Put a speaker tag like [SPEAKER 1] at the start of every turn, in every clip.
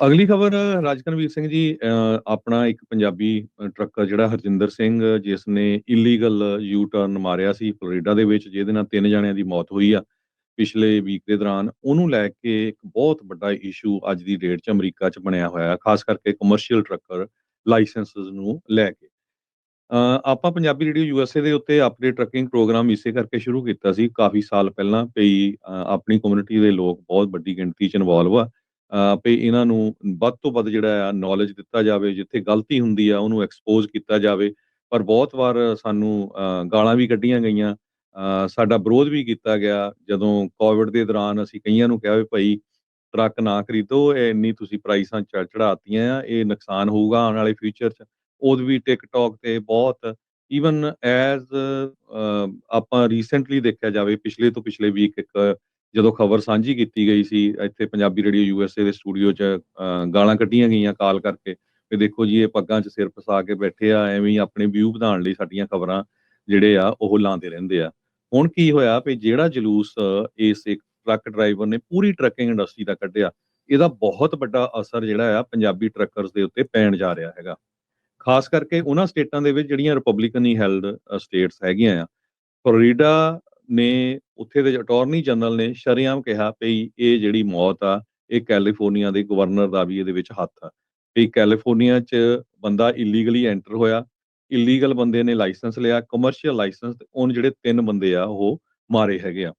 [SPEAKER 1] ਅਗਲੀ ਖਬਰ ਰਾਜਕਨਵੀਰ ਸਿੰਘ ਜੀ ਆਪਣਾ ਇੱਕ ਪੰਜਾਬੀ ਟਰੱਕਰ ਜਿਹੜਾ ਹਰਜਿੰਦਰ ਸਿੰਘ, ਜਿਸ ਨੇ ਇਲੀਗਲ ਯੂ ਟਰਨ ਮਾਰਿਆ ਸੀ ਫਲੋਰੀਡਾ ਦੇ ਵਿੱਚ, ਜਿਹਦੇ ਨਾਲ ਤਿੰਨ ਜਣਿਆਂ ਦੀ ਮੌਤ ਹੋਈ ਆ। ਪਿਛਲੇ ਵੀਕ ਦੇ ਦੌਰਾਨ ਉਹਨੂੰ ਲੈ ਕੇ ਇੱਕ ਬਹੁਤ ਵੱਡਾ ਇਸ਼ੂ ਅੱਜ ਦੀ ਡੇਟ 'ਚ ਅਮਰੀਕਾ 'ਚ ਬਣਿਆ ਹੋਇਆ ਖਾਸ ਕਰਕੇ ਕਮਰਸ਼ੀਅਲ ਟਰੱਕਰ ਲਾਇਸੈਂਸਸ ਨੂੰ ਲੈ ਕੇ। ਆਪਾਂ ਪੰਜਾਬੀ ਰੇਡੀਓ ਯੂਐਸਏ ਦੇ ਉੱਤੇ ਆਪਣੇ ਟਰੱਕਿੰਗ ਪ੍ਰੋਗਰਾਮ ਇਸੇ ਕਰਕੇ ਸ਼ੁਰੂ ਕੀਤਾ ਸੀ, ਕਾਫੀ ਸਾਲ ਪਹਿਲਾਂ ਵੀ ਆਪਣੀ ਕਮਿਊਨਿਟੀ ਦੇ ਲੋਕ ਬਹੁਤ ਵੱਡੀ ਗਿਣਤੀ 'ਚ ਇਨਵੋਲਵ ਆ। ਵੀ ਇਹਨਾਂ ਨੂੰ ਵੱਧ ਤੋਂ ਵੱਧ ਜਿਹੜਾ ਆ ਨੌਲੇਜ ਦਿੱਤਾ ਜਾਵੇ, ਜਿੱਥੇ ਗਲਤੀ ਹੁੰਦੀ ਆ, ਉਹਨੂੰ ਐਕਸਪੋਜ਼ ਕੀਤਾ ਜਾਵੇ। ਪਰ ਬਹੁਤ ਵਾਰ ਸਾਨੂੰ ਗਾਲਾਂ ਵੀ ਕੱਢੀਆਂ ਗਈਆਂ। ਸਾਡਾ ਵਿਰੋਧ ਵੀ ਕੀਤਾ ਗਿਆ। ਜਦੋਂ ਕੋਵਿਡ ਦੇ ਦੌਰਾਨ ਅਸੀਂ ਕਈਆਂ ਨੂੰ ਕਿਹਾ ਵੀ ਭਾਈ, ਟਰੱਕ ਨਾ ਖਰੀਦੋ, ਇਹ ਇੰਨੀ ਤੁਸੀਂ ਪ੍ਰਾਈਸਾਂ ਚੜ ਚੜਾਤੀਆਂ ਆ ਇਹ ਨੁਕਸਾਨ ਹੋਊਗਾ ਆਉਣ ਵਾਲੇ ਫਿਊਚਰ 'ਚ। ਉਦ ਵੀ ਟਿਕਟੌਕ ਤੇ ਬਹੁਤ ਈਵਨ ਐਜ਼ ਆਪਾਂ ਰੀਸੈਂਟਲੀ ਦੇਖਿਆ ਜਾਵੇ, ਪਿਛਲੇ ਤੋਂ ਪਿਛਲੇ ਵੀਕ ਇੱਕ ਜਦੋਂ ਖਬਰ ਸਾਂਝੀ ਕੀਤੀ ਗਈ ਸੀ, ਇੱਥੇ ਪੰਜਾਬੀ ਰੇਡੀਓ ਯੂਐਸਏ ਦੇ ਸਟੂਡੀਓ 'ਚ ਗਾਲਾਂ ਕੱਢੀਆਂ ਗਈਆਂ ਕਾਲ ਕਰਕੇ ਵੀ ਦੇਖੋ ਜੀ, ਇਹ ਪੱਗਾਂ 'ਚ ਸਿਰ ਫਸਾ ਕੇ ਬੈਠੇ ਆ, ਐਵੇਂ ਆਪਣੇ ਵਿਊ ਵਧਾਉਣ ਲਈ ਸਾਡੀਆਂ ਖਬਰਾਂ ਜਿਹੜੇ ਆ, ਉਹ ਲਾਉਂਦੇ ਰਹਿੰਦੇ ਆ। ਹੁਣ ਕੀ ਹੋਇਆ ਵੀ ਜਿਹੜਾ ਜਲੂਸ, ਇਸ ਇੱਕ ਟਰੱਕ ਡਰਾਈਵਰ ਨੇ ਪੂਰੀ ਟਰੱਕਿੰਗ ਇੰਡਸਟਰੀ ਦਾ ਕੱਢਿਆ, ਇਹਦਾ ਬਹੁਤ ਵੱਡਾ ਅਸਰ ਜਿਹੜਾ ਆ ਪੰਜਾਬੀ ਟਰੱਕਰਸ ਦੇ ਉੱਤੇ ਪੈਣ ਜਾ ਰਿਹਾ ਹੈਗਾ। ਖਾਸ ਕਰਕੇ ਉਹਨਾਂ ਸਟੇਟਾਂ ਦੇ ਵਿੱਚ ਜਿਹੜੀਆਂ ਰਿਪਬਲਿਕਨੀ ਹੈਲਡ ਸਟੇਟਸ ਹੈਗੀਆਂ ਆ, ਫਲੋਰੀਡਾ ਨੇ ਉੱਥੇ ਦੇ ਅਟਾਰਨੀ ਜਨਰਲ ਨੇ ਸ਼ਰੇਆਮ ਕਿਹਾ ਵੀ ਇਹ ਜਿਹੜੀ ਮੌਤ ਆ, ਇਹ ਕੈਲੀਫੋਰਨੀਆ ਦੇ ਗਵਰਨਰ ਦਾ ਵੀ ਇਹਦੇ ਵਿੱਚ ਹੱਥ ਆ। ਵੀ ਕੈਲੀਫੋਰਨੀਆ 'ਚ ਬੰਦਾ ਇਲੀਗਲੀ ਐਂਟਰ ਹੋਇਆ ਇਲੀਗਲ ਬੰਦੇ ਨੇ ਲਾਇਸੈਂਸ ਲਿਆ ਕਮਰਸ਼ੀਅਲ ਲਾਇਸੈਂਸ ਤੇ ਉਹਨ ਜਿਹੜੇ ਤਿੰਨ ਬੰਦੇ ਆ, ਉਹ ਮਾਰੇ ਹੈਗੇ ਆ।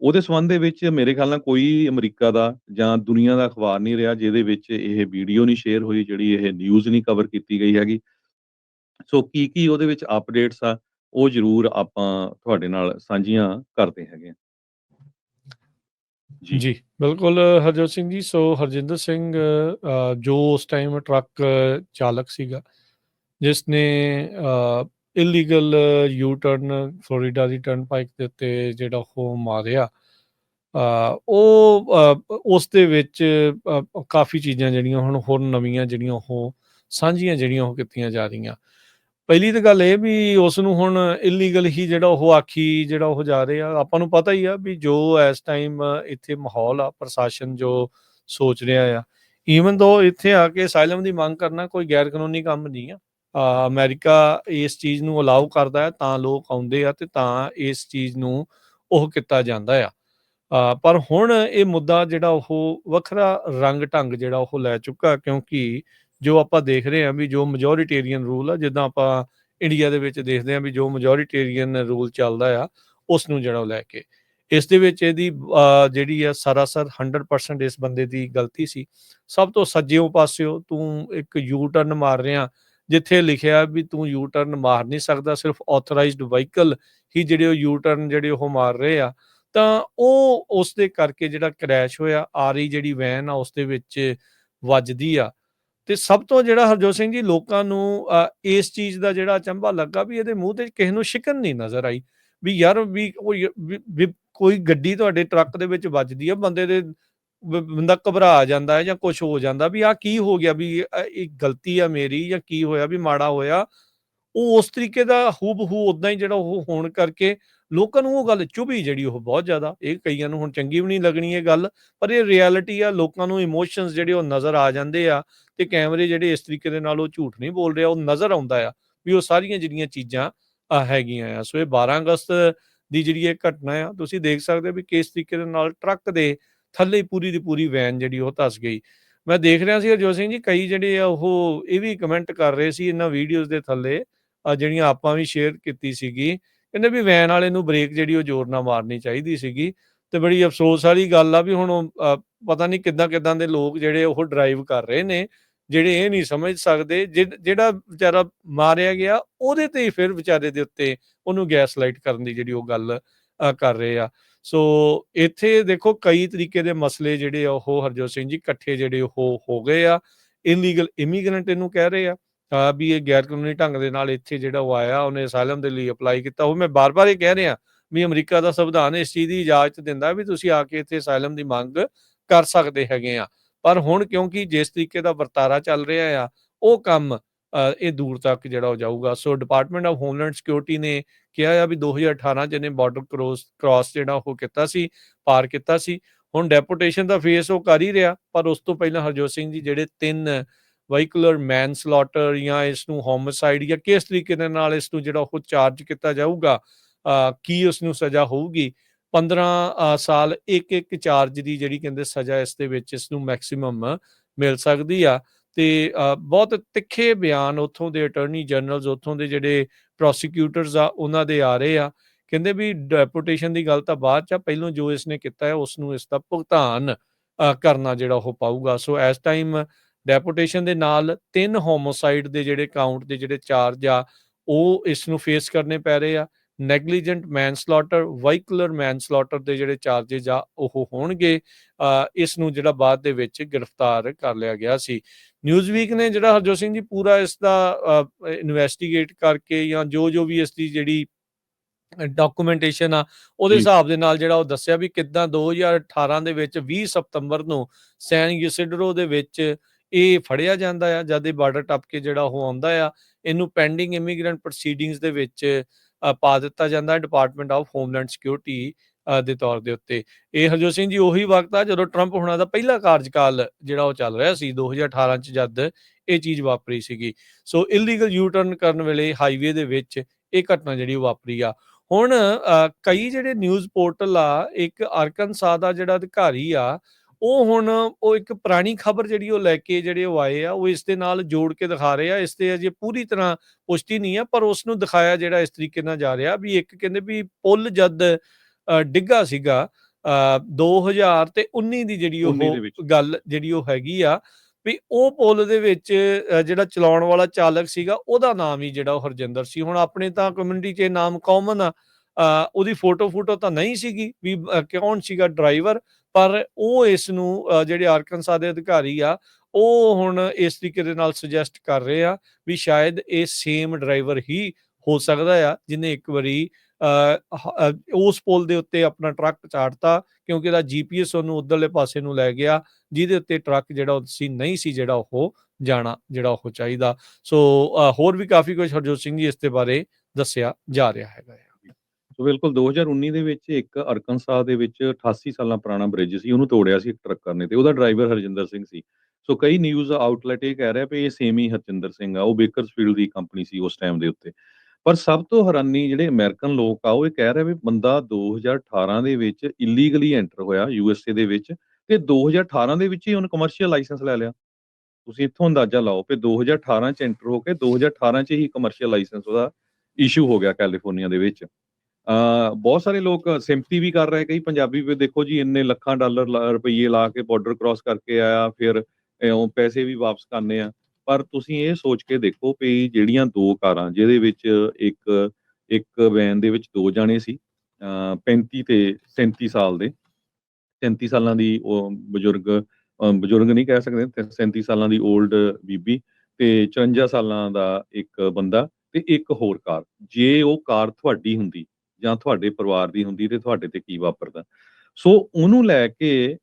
[SPEAKER 1] ਉਹਦੇ ਸੰਬੰਧ ਦੇ ਵਿੱਚ ਮੇਰੇ ਖਿਆਲ ਨਾਲ ਕੋਈ ਅਮਰੀਕਾ ਦਾ ਜਾਂ ਦੁਨੀਆ ਦਾ ਅਖਬਾਰ ਨਹੀਂ ਰਿਹਾ, ਜਿਹਦੇ ਵਿੱਚ ਇਹ ਵੀਡੀਓ ਨਹੀਂ ਸ਼ੇਅਰ ਹੋਈ, ਜਿਹੜੀ ਇਹ ਨਿਊਜ਼ ਨਹੀਂ ਕਵਰ ਕੀਤੀ ਗਈ ਹੈਗੀ। ਸੋ ਕੀ ਕੀ ਉਹਦੇ ਵਿੱਚ ਅਪਡੇਟਸ ਆ ਉਹ ਜ਼ਰੂਰ ਆਪਾਂ ਤੁਹਾਡੇ ਨਾਲ ਸਾਂਝੀਆਂ ਕਰਦੇ ਹੈਗੇ ਆ ਜੀ।
[SPEAKER 2] ਜੀ ਬਿਲਕੁਲ ਹਰਜੋਤ ਸਿੰਘ ਜੀ। ਸੋ ਹਰਜਿੰਦਰ ਸਿੰਘ ਜੋ ਉਸ ਟਾਈਮ ਟਰੱਕ ਚਾਲਕ ਸੀਗਾ ਜਿਸ ਨੇ ਇਲੀਗਲ ਯੂ ਟਰਨ ਫਲੋਰੀਡਾ ਦੀ ਟਰਨ ਪਾਈਕ ਦੇ ਉੱਤੇ ਜਿਹੜਾ ਉਹ ਮਾਰਿਆ ਅ, ਉਹ ਅ, ਉਸ ਦੇ ਵਿੱਚ ਕਾਫੀ ਚੀਜ਼ਾਂ ਜਿਹੜੀਆਂ ਹੁਣ ਹੋਰ ਨਵੀਆਂ ਜਿਹੜੀਆਂ ਉਹ ਸਾਂਝੀਆਂ ਜਿਹੜੀਆਂ ਉਹ ਕੀਤੀਆਂ ਜਾ ਰਹੀਆਂ। ਪਹਿਲੀ ਤਾਂ ਗੱਲ ਇਹ ਵੀ ਉਸ ਨੂੰ ਹੁਣ ਇਲੀਗਲ ਹੀ ਜਿਹੜਾ ਉਹ ਆਖੀ ਜਿਹੜਾ ਉਹ ਜਾ ਰਹੇ ਆਪਾਂ ਨੂੰ ਪਤਾ ਹੀ ਆ ਵੀ ਜੋ ਇਸ ਟਾਈਮ ਇੱਥੇ ਮਾਹੌਲ ਆ ਪ੍ਰਸ਼ਾਸਨ ਜੋ ਸੋਚ ਰਿਹਾ ਆ ਈਵਨ ਦੋ ਇੱਥੇ ਆ ਕੇ ਅਸਾਈਲਮ ਦੀ ਮੰਗ ਕਰਨਾ ਕੋਈ ਗੈਰ ਕਾਨੂੰਨੀ ਕੰਮ ਨਹੀਂ ਆ ਅ, ਅਮਰੀਕਾ ਇਸ ਚੀਜ਼ ਨੂੰ ਅਲਾਉ ਕਰਦਾ ਹੈ ਤਾਂ ਲੋਕ ਆਉਂਦੇ ਆ ਤੇ ਤਾਂ ਇਸ ਚੀਜ਼ ਨੂੰ ਉਹ ਕੀਤਾ ਜਾਂਦਾ ਆ। ਪਰ ਹੁਣ ਇਹ ਮੁੱਦਾ ਜਿਹੜਾ ਉਹ ਵੱਖਰਾ ਰੰਗ ਢੰਗ ਜਿਹੜਾ ਉਹ ਲੈ ਚੁੱਕਾ ਕਿਉਂਕਿ ਜੋ ਆਪਾਂ ਦੇਖ ਰਹੇ ਹਾਂ ਵੀ ਜੋ ਮੈਜੋਰਿਟੇਰੀਅਨ ਰੂਲ ਆ, ਜਿੱਦਾਂ ਆਪਾਂ ਇੰਡੀਆ ਦੇ ਵਿੱਚ ਦੇਖਦੇ ਹਾਂ ਵੀ ਜੋ ਮੈਜੋਰਿਟੇਰੀਅਨ ਰੂਲ ਚੱਲਦਾ ਆ ਉਸ ਨੂੰ ਜਿਹੜਾ ਉਹ ਲੈ ਕੇ। ਇਸ ਦੇ ਵਿੱਚ ਇਹਦੀ ਜਿਹੜੀ ਆ ਸਰਾਸਰ 100% ਇਸ ਬੰਦੇ ਦੀ ਗਲਤੀ ਸੀ। ਸਭ ਤੋਂ ਸੱਜਿਓਂ ਪਾਸਿਓ ਤੂੰ ਇੱਕ ਯੂ ਟਰਨ ਮਾਰ ਰਿਹਾ, ਜਿੱਥੇ ਲਿਖਿਆ ਵੀ ਤੂੰ ਯੂ ਟਰਨ ਮਾਰ ਨਹੀਂ ਸਕਦਾ, ਸਿਰਫ ਆਥੋਰਾਈਜ਼ਡ ਵਹੀਕਲ ਹੀ ਜਿਹੜੇ ਉਹ ਯੂ ਟਰਨ ਜਿਹੜੇ ਉਹ ਮਾਰ ਰਹੇ ਆ। ਤਾਂ ਉਹ ਉਸ ਦੇ ਕਰਕੇ ਜਿਹੜਾ ਕ੍ਰੈਸ਼ ਹੋਇਆ ਆ ਰਹੀ ਜਿਹੜੀ ਵੈਨ ਆ, ਉਸ ਦੇ ਵਿੱਚ ਵੱਜਦੀ ਆ। ਤੇ ਸਭ ਤੋਂ ਜਿਹੜਾ ਹਰਜੋਤ ਸਿੰਘ ਜੀ ਲੋਕਾਂ ਨੂੰ ਇਸ ਚੀਜ਼ ਦਾ ਜਿਹੜਾ ਅਚੰਭਾ ਲੱਗਾ ਵੀ ਇਹਦੇ ਮੂੰਹ ਤੇ ਕਿਸੇ ਨੂੰ ਸ਼ਿਕਨ ਨਹੀਂ ਨਜ਼ਰ ਆਈ ਵੀ ਯਾਰ ਵੀ ਕੋਈ ਗੱਡੀ ਤੁਹਾਡੇ ਟਰੱਕ ਦੇ ਵਿੱਚ ਵੱਜਦੀ ਆ, ਬੰਦੇ ਦੇ ਬੰਦਾ ਘਬਰਾ ਜਾਂਦਾ ਹੈ ਜਾਂ ਕੁਝ ਹੋ ਜਾਂਦਾ ਵੀ ਆ ਕੀ ਹੋ ਗਿਆ ਵੀ ਇਹ ਗਲਤੀ ਆ ਮੇਰੀ ਜਾਂ ਕੀ ਹੋਇਆ ਵੀ ਮਾੜਾ ਹੋਇਆ। ਉਹ ਉਸ ਤਰੀਕੇ ਦਾ ਹੂਬਹੂ ਉਦਾਂ ਹੀ ਜਿਹੜਾ ਉਹ ਹੋਣ ਕਰਕੇ ਲੋਕਾਂ ਨੂੰ ਉਹ ਗੱਲ ਚੁਭੀ ਜਿਹੜੀ ਉਹ ਬਹੁਤ ਜ਼ਿਆਦਾ। ਇਹ ਕਈਆਂ ਨੂੰ ਹੁਣ ਚੰਗੀ ਵੀ ਨਹੀਂ ਲੱਗਣੀ ਇਹ ਗੱਲ, ਪਰ ਇਹ ਰਿਐਲਿਟੀ ਆ, ਲੋਕਾਂ ਨੂੰ ਇਮੋਸ਼ਨਸ ਜਿਹੜੇ ਉਹ ਨਜ਼ਰ ਆ ਜਾਂਦੇ ਆ ਤੇ ਕੈਮਰੇ ਜਿਹੜੇ ਇਸ ਤਰੀਕੇ ਦੇ ਨਾਲ ਉਹ ਝੂਠ ਨਹੀਂ ਬੋਲ ਰਿਹਾ, ਉਹ ਨਜ਼ਰ ਆਉਂਦਾ ਆ ਵੀ ਉਹ ਸਾਰੀਆਂ ਜਿਹੜੀਆਂ ਚੀਜ਼ਾਂ ਆ ਹੈਗੀਆਂ ਆ। ਸੋ ਇਹ 12 ਅਗਸਤ ਦੀ ਜਿਹੜੀ ਇਹ ਘਟਨਾ ਆ, ਤੁਸੀਂ ਦੇਖ ਸਕਦੇ ਹੋ ਵੀ ਕਿਸ ਤਰੀਕੇ ਦੇ ਨਾਲ ਟਰੱਕ ਦੇ ਥੱਲੇ ਪੂਰੀ ਦੀ ਪੂਰੀ ਵੈਨ ਜਿਹੜੀ ਉਹ ਧਸ ਗਈ। ਮੈਂ ਦੇਖ ਰਿਹਾ ਸੀ ਹਰਜੋਤ ਸਿੰਘ ਜੀ, ਕਈ ਜਿਹੜੇ ਆ ਉਹ ਇਹ ਵੀ ਕਮੈਂਟ ਕਰ ਰਹੇ ਸੀ ਇਹਨਾਂ ਵੀਡੀਓਜ਼ ਦੇ ਥੱਲੇ ਜਿਹੜੀਆਂ ਆਪਾਂ ਵੀ ਸ਼ੇਅਰ ਕੀਤੀ ਸੀਗੀ। ਕਹਿੰਦੇ ਵੀ ਵੈਨ ਵਾਲੇ ਨੂੰ ਬ੍ਰੇਕ ਜਿਹੜੀ ਉਹ ਜ਼ੋਰ ਨਾਲ ਮਾਰਨੀ ਚਾਹੀਦੀ ਸੀਗੀ ਤੇ ਬੜੀ ਅਫਸੋਸ ਵਾਲੀ ਗੱਲ ਆ ਵੀ ਹੁਣ ਪਤਾ ਨਹੀਂ ਕਿੱਦਾਂ ਕਿੱਦਾਂ ਦੇ ਲੋਕ ਜਿਹੜੇ ਉਹ ਡਰਾਈਵ ਕਰ ਰਹੇ ਨੇ, ਜਿਹੜੇ ਇਹ ਨਹੀਂ ਸਮਝ ਸਕਦੇ ਜਿਹੜਾ ਵਿਚਾਰਾ ਮਾਰਿਆ ਗਿਆ, ਉਹਦੇ ਤੇ ਹੀ ਫਿਰ ਵਿਚਾਰੇ ਦੇ ਉੱਤੇ ਉਹਨੂੰ ਗੈਸ ਲਾਈਟ ਕਰਨ ਦੀ ਜਿਹੜੀ ਉਹ ਗੱਲ ਕਰ ਰਹੇ ਆ। ਸੋ ਇੱਥੇ ਦੇਖੋ ਕਈ ਤਰੀਕੇ ਦੇ ਮਸਲੇ ਜਿਹੜੇ ਆ ਉਹ ਹਰਜੋਤ ਸਿੰਘ ਜੀ ਇਕੱਠੇ ਜਿਹੜੇ ਉਹ ਹੋ ਗਏ ਆ ਇਲੀਗਲ ਇਮੀਗ੍ਰੈਂਟ ਇਹਨੂੰ ਕਹਿ ਰਹੇ ਆ। ਵੀ ਇਹ ਗੈਰ ਕਾਨੂੰਨੀ ਢੰਗ ਦੇ ਨਾਲ ਇੱਥੇ ਜਿਹੜਾ ਉਹ ਆਇਆ, ਉਹਨੇ ਅਸਾਈਲਮ ਦੇ ਲਈ ਅਪਲਾਈ ਕੀਤਾ। ਉਹ ਮੈਂ ਬਾਰ-ਬਾਰ ਇਹ ਕਹਿ ਰਿਹਾ ਵੀ ਅਮਰੀਕਾ ਦਾ ਸੰਵਿਧਾਨ ਇਸ ਚੀਜ਼ ਦੀ ਇਜਾਜ਼ਤ ਦਿੰਦਾ ਵੀ ਤੁਸੀਂ ਆ ਕੇ ਇੱਥੇ ਅਸਾਈਲਮ ਦੀ ਮੰਗ ਕਰ ਸਕਦੇ ਹੈਗੇ ਆ। ਪਰ ਹੁਣ ਕਿਉਂਕਿ ਜਿਸ ਤਰੀਕੇ ਦਾ ਵਰਤਾਰਾ ਚੱਲ ਰਿਹਾ ਆ, ਉਹ ਕੰਮ ਇਹ ਦੂਰ ਤੱਕ ਜਿਹੜਾ ਹੋ ਜਾਊਗਾ। So department of homeland security ਨੇ ਕਿਹਾ ਆ ਵੀ 2018 ਚ ਇਹਨੇ ਬਾਰਡਰ ਕ੍ਰੋਸ ਕ੍ਰਾਸ ਜਿਹੜਾ ਉਹ ਕੀਤਾ ਸੀ, ਪਾਰ ਕੀਤਾ ਸੀ। ਹੁਣ ਡੈਪੂਟੇਸ਼ਨ ਦਾ ਫੇਸ ਉਹ ਕਰ ਹੀ ਰਿਹਾ, ਪਰ ਉਸ ਤੋਂ ਪਹਿਲਾਂ ਹਰਜੋਤ ਸਿੰਘ ਜੀ ਜਿਹੜੇ ਤਿੰਨ ਵਹੀਕੂਲਰ ਮੈਨਸਲੌਟਰ ਜਾਂ ਇਸ ਨੂੰ ਹੋਮਿਸਾਈਡ ਜਾਂ ਕਿਸ ਤਰੀਕੇ ਦੇ ਨਾਲ ਇਸ ਨੂੰ ਜਿਹੜਾ ਉਹ ਚਾਰਜ ਕੀਤਾ ਜਾਊਗਾ ਕੀ ਉਸ ਨੂੰ ਸਜ਼ਾ ਹੋਊਗੀ? 15 ਸਾਲ ਇੱਕ ਇੱਕ ਚਾਰਜ ਦੀ ਜਿਹੜੀ ਕਹਿੰਦੇ ਸਜ਼ਾ ਇਸ ਦੇ ਵਿੱਚ ਇਸ ਨੂੰ ਮੈਕਸਿਮਮ ਮਿਲ ਸਕਦੀ ਆ। ਤੇ ਬਹੁਤ ਤਿੱਖੇ ਬਿਆਨ ਉੱਥੋਂ ਦੇ ਅਟਾਰਨੀ ਜਨਰਲਸ ਉੱਥੋਂ ਦੇ ਜਿਹੜੇ ਪ੍ਰੋਸੀਕਿਊਟਰਸ ਆ, ਉਹਨਾਂ ਦੇ ਆ ਰਹੇ ਆ। ਕਹਿੰਦੇ ਵੀ ਡੈਪੂਟੇਸ਼ਨ ਦੀ ਗੱਲ ਤਾਂ ਬਾਅਦ ਚ ਆ, ਪਹਿਲਾਂ ਜੋ ਇਸਨੇ ਕੀਤਾ ਹੈ ਉਸ ਨੂੰ ਇਸ ਦਾ ਭੁਗਤਾਨ ਕਰਨਾ ਜਿਹੜਾ ਉਹ ਪਾਊਗਾ। ਸੋ ਇਸ ਟਾਈਮ ਡੈਪੂਟੇਸ਼ਨ ਦੇ ਨਾਲ ਤਿੰਨ ਹੋਮੋਸਾਈਡ ਦੇ ਜਿਹੜੇ ਕਾਊਂਟ ਦੇ ਜਿਹੜੇ ਚਾਰਜ ਆ ਉਹ ਇਸ ਨੂੰ ਫੇਸ ਕਰਨੇ ਪੈ ਰਹੇ ਆ। ਨੈਗਲੀਜੈਂਟ ਮੈਨਸਲੌਟਰ ਵਾਹੀਕੂਲਰ ਮੈਨਸਲੌਟਰ ਦੇ ਜਿਹੜੇ ਚਾਰजेस ਆ ਉਹ ਹੋਣਗੇ। ਇਸ ਨੂੰ ਜਿਹੜਾ ਬਾਅਦ ਦੇ ਵਿੱਚ ਗ੍ਰਿਫਤਾਰ ਕਰ ਲਿਆ ਗਿਆ ਸੀ। ਨਿਊਜ਼ ਵੀਕ ਨੇ ਜਿਹੜਾ ਹਰਜੋਤ ਸਿੰਘ ਜੀ ਪੂਰਾ ਇਸ ਦਾ ਇਨਵੈਸਟੀਗੇਟ ਕਰਕੇ ਜਾਂ ਜੋ ਜੋ ਵੀ ਇਸ ਦੀ ਜਿਹੜੀ ਡਾਕੂਮੈਂਟੇਸ਼ਨ ਆ ਉਹਦੇ। ਹਿਸਾਬ ਦੇ ਨਾਲ ਜਿਹੜਾ ਉਹ ਦੱਸਿਆ ਵੀ ਕਿੱਦਾਂ 2018 ਦੇ ਵਿੱਚ 20 ਸਤੰਬਰ ਨੂੰ ਸੈਨ ਯੂਸਿਡਰੋ ਦੇ ਵਿੱਚ ਇਹ ਫੜਿਆ ਜਾਂਦਾ ਆ ਜਦ ਇਹ ਬਾਰਡਰ ਟੱਪ ਕੇ ਜਿਹੜਾ ਉਹ ਆਉਂਦਾ ਆ ਇਹਨੂੰ ਪੈਂਡਿੰਗ ਇਮੀਗ੍ਰੈਂਟ ਪ੍ਰੋਸੀਡਿੰਗਸ ਦੇ ਵਿੱਚ ਪਾ ਦਿੱਤਾ ਜਾਂਦਾ ਡਿਪਾਰਟਮੈਂਟ ਆਫ ਹੋਮਲੈਂਡ ਸਿਕਿਉਰਿਟੀ ਦੇ ਤੌਰ ਦੇ ਉੱਤੇ। ਇਹ ਹਰਜੋਤ ਸਿੰਘ ਜੀ ਉਹੀ ਵਕਤ ਆ ਜਦੋਂ ਟਰੰਪ ਹੁਣਾਂ ਦਾ ਪਹਿਲਾ ਕਾਰਜਕਾਲ ਜਿਹੜਾ ਉਹ ਚੱਲ ਰਿਹਾ ਸੀ 2018 ਚ ਜਦ ਇਹ ਚੀਜ਼ ਵਾਪਰੀ ਸੀਗੀ। ਸੋ ਇਲੀਗਲ ਯੂ ਟਰਨ ਕਰਨ ਵੇਲੇ ਹਾਈਵੇ ਦੇ ਵਿੱਚ ਇਹ ਘਟਨਾ ਜਿਹੜੀ ਉਹ ਵਾਪਰੀ ਆ। ਹੁਣ ਅ, ਕਈ ਜਿਹੜੇ ਨਿਊਜ਼ ਪੋਰਟਲ ਆ ਇੱਕ ਅਰਕਨਸਾ ਦਾ ਜਿਹੜਾ ਅਧਿਕਾਰੀ ਆ ਉਹ ਹੁਣ ਉਹ ਇੱਕ ਪੁਰਾਣੀ ਖਬਰ ਜਿਹੜੀ ਉਹ ਲੈ ਕੇ ਜਿਹੜੇ ਉਹ ਆਏ ਆ ਉਹ ਇਸ ਦੇ ਨਾਲ ਜੋੜ ਕੇ ਦਿਖਾ ਰਹੇ ਆ ਇਸ ਤੇ ਅਜੇ ਪੂਰੀ ਤਰ੍ਹਾਂ ਪੁਸ਼ਟੀ ਨਹੀਂ ਆ ਪਰ ਉਸ ਨੂੰ ਦਿਖਾਇਆ ਜਿਹੜਾ ਇਸ ਤਰੀਕੇ ਨਾਲ ਜਾ ਰਿਹਾ ਵੀ ਇੱਕ ਕਹਿੰਦੇ ਵੀ ਪੁੱਲ ਜਦ ਡਿੱਗਾ ਸੀਗਾ ਅ, 2000 ਤੇ 19 ਦੀ ਜਿਹੜੀ
[SPEAKER 1] 19 ਦੇ
[SPEAKER 2] ਉਹ। ਗੱਲ ਜਿਹੜੀ ਉਹ ਹੈਗੀ ਆ ਵੀ ਉਹ ਪੁੱਲ ਦੇ ਵਿੱਚ ਜਿਹੜਾ ਚਲਾਉਣ ਵਾਲਾ ਚਾਲਕ ਸੀਗਾ ਉਹਦਾ ਨਾਮ ਹੀ ਜਿਹੜਾ ਉਹ ਹਰਜਿੰਦਰ ਸੀ ਹੁਣ ਆਪਣੇ ਤਾਂ ਕਮਿਊਨਿਟੀ 'ਚ ਇਹ ਨਾਮ ਕਾਮਨ ਆ ਉਹਦੀ ਫੋਟੋ ਫੋਟੋ ਤਾਂ ਨਹੀਂ ਸੀਗੀ ਵੀ ਕੌਣ ਸੀਗਾ ਡਰਾਈਵਰ ਪਰ ਉਹ ਇਸ ਨੂੰ ਜਿਹੜੇ ਆਰਕਨਸਾ ਦੇ ਅਧਿਕਾਰੀ ਆ, ਉਹ ਹੁਣ ਇਸ ਤਰੀਕੇ ਦੇ ਨਾਲ ਸੁਜੈਸਟ ਕਰ ਰਹੇ ਆ ਵੀ ਸ਼ਾਇਦ ਇਹ ਸੇਮ ਡਰਾਈਵਰ ਹੀ ਹੋ ਸਕਦਾ ਆ, ਜਿਹਨੇ ਇੱਕ ਵਾਰੀ ਉਸ ਪੁਲ ਦੇ ਉੱਤੇ ਆਪਣਾ ਟਰੱਕ ਚਾੜਤਾ, ਕਿਉਂਕਿ ਇਹਦਾ ਜੀਪੀਐਸ ਉਹਨੂੰ ਉਧਰਲੇ ਪਾਸੇ ਨੂੰ ਲੈ ਗਿਆ, ਜਿਹਦੇ ਉੱਤੇ ਟਰੱਕ ਜਿਹੜਾ ਉਹ ਸੀ, ਨਹੀਂ ਸੀ ਜਿਹੜਾ ਉਹ ਜਾਣਾ, ਜਿਹੜਾ ਉਹ ਚਾਹੀਦਾ ਸੋ ਹੋਰ ਵੀ ਕਾਫੀ ਕੁਝ ਹਰਜੋਤ ਸਿੰਘ ਜੀ ਇਸ ਦੇ ਬਾਰੇ ਦੱਸਿਆ ਜਾ ਰਿਹਾ ਹੈਗਾ ਆ।
[SPEAKER 1] ਸੋ ਬਿਲਕੁਲ 2019 ਦੇ ਵਿੱਚ ਇੱਕ ਅਰਕਨਸਾ ਦੇ ਵਿੱਚ 88 ਸਾਲਾਂ ਪੁਰਾਣਾ ਬ੍ਰਿਜ ਸੀ, ਉਹਨੂੰ ਤੋੜਿਆ ਸੀ ਇੱਕ ਟਰੱਕਰ ਨੇ ਤੇ, ਉਹਦਾ ਡਰਾਈਵਰ ਹਰਜਿੰਦਰ ਸਿੰਘ ਸੀ। ਸੋ ਕਈ ਨਿਊਜ਼ ਆਊਟਲੈਟ ਇਹ ਕਹਿ ਰਿਹਾ ਵੀ ਇਹ ਸੇਮ ਹੀ ਹਰਜਿੰਦਰ ਸਿੰਘ ਆ, ਉਹ ਬੇਕਰਸਫੀਲਡ ਦੀ ਕੰਪਨੀ ਸੀ ਉਸ ਟਾਈਮ ਦੇ ਉੱਤੇ। ਪਰ ਸਭ ਤੋਂ ਹੈਰਾਨੀ ਜਿਹੜੇ ਅਮਰੀਕਨ ਲੋਕ ਆ, ਉਹ ਇਹ ਕਹਿ ਰਹੇ ਵੀ ਬੰਦਾ 2018 ਦੇ ਵਿੱਚ ਇਲੀਗਲੀ ਐਂਟਰ ਹੋਇਆ ਯੂਐਸਏ ਦੇ ਵਿੱਚ ਤੇ 2018 ਦੇ ਵਿੱਚ ਹੀ ਉਹਨੇ ਕਮਰਸ਼ੀਅਲ ਲਾਇਸੈਂਸ ਲੈ ਲਿਆ। ਤੁਸੀਂ ਇੱਥੋਂ ਅੰਦਾਜ਼ਾ ਲਾਓ ਕਿ 2018 ਚ ਐਂਟਰ ਹੋ ਕੇ 2018 ਚ ਹੀ ਕਮਰਸ਼ੀਅਲ ਲਾਇਸੈਂਸ ਉਹਦਾ ਇਸ਼ੂ ਹੋ ਗਿਆ ਕੈਲੀਫੋਰਨੀਆ ਦੇ ਵਿੱਚ। ਬਹੁਤ ਸਾਰੇ ਲੋਕ ਸਿੰਪਥੀ ਵੀ ਕਰ ਰਹੇ ਕਈ ਪੰਜਾਬੀ ਵੀ ਦੇਖੋ ਜੀ, ਇੰਨੇ ਲੱਖਾਂ ਡਾਲਰ ਲਾ- ਲਾ ਕੇ ਬਾਰਡਰ ਕ੍ਰਾਸ ਕਰਕੇ ਆਇਆ, ਫਿਰ ਉਹ ਪੈਸੇ ਵੀ ਵਾਪਸ ਕਰਨੇ ਆ। ਪਰ ਤੁਸੀਂ ਇਹ ਸੋਚ ਕੇ ਦੇਖੋ ਵੀ ਜਿਹੜੀਆਂ ਦੋ ਕਾਰਾਂ, ਜਿਹਦੇ ਵਿੱਚ ਇੱਕ ਇੱਕ ਵੈਨ ਦੇ ਵਿੱਚ ਦੋ ਜਾਣੇ ਸੀ ਅ 35 ਤੇ 37 ਸਾਲ ਦੇ 37 ਸਾਲਾਂ ਦੀ ਉਹ ਬਜ਼ੁਰਗ ਬਜ਼ੁਰਗ ਨਹੀਂ ਕਹਿ ਸਕਦੇ, ਤੇ 37 ਸਾਲਾਂ ਦੀ 올ਡ ਬੀਬੀ ਤੇ 54 ਸਾਲਾਂ ਦਾ ਇੱਕ ਬੰਦਾ ਤੇ ਇੱਕ ਹੋਰ ਕਾਰ, ਜੇ ਉਹ ਕਾਰ ਤੁਹਾਡੀ ਹੁੰਦੀ ਜਾਂ ਤੁਹਾਡੇ ਪਰਿਵਾਰ ਦੀ ਹੁੰਦੀ ਤੇ ਤੁਹਾਡੇ ਤੇ ਕੀ ਵਾਪਰਦਾ। ਸੋ ਉਹਨੂੰ ਲੈ ਕੇ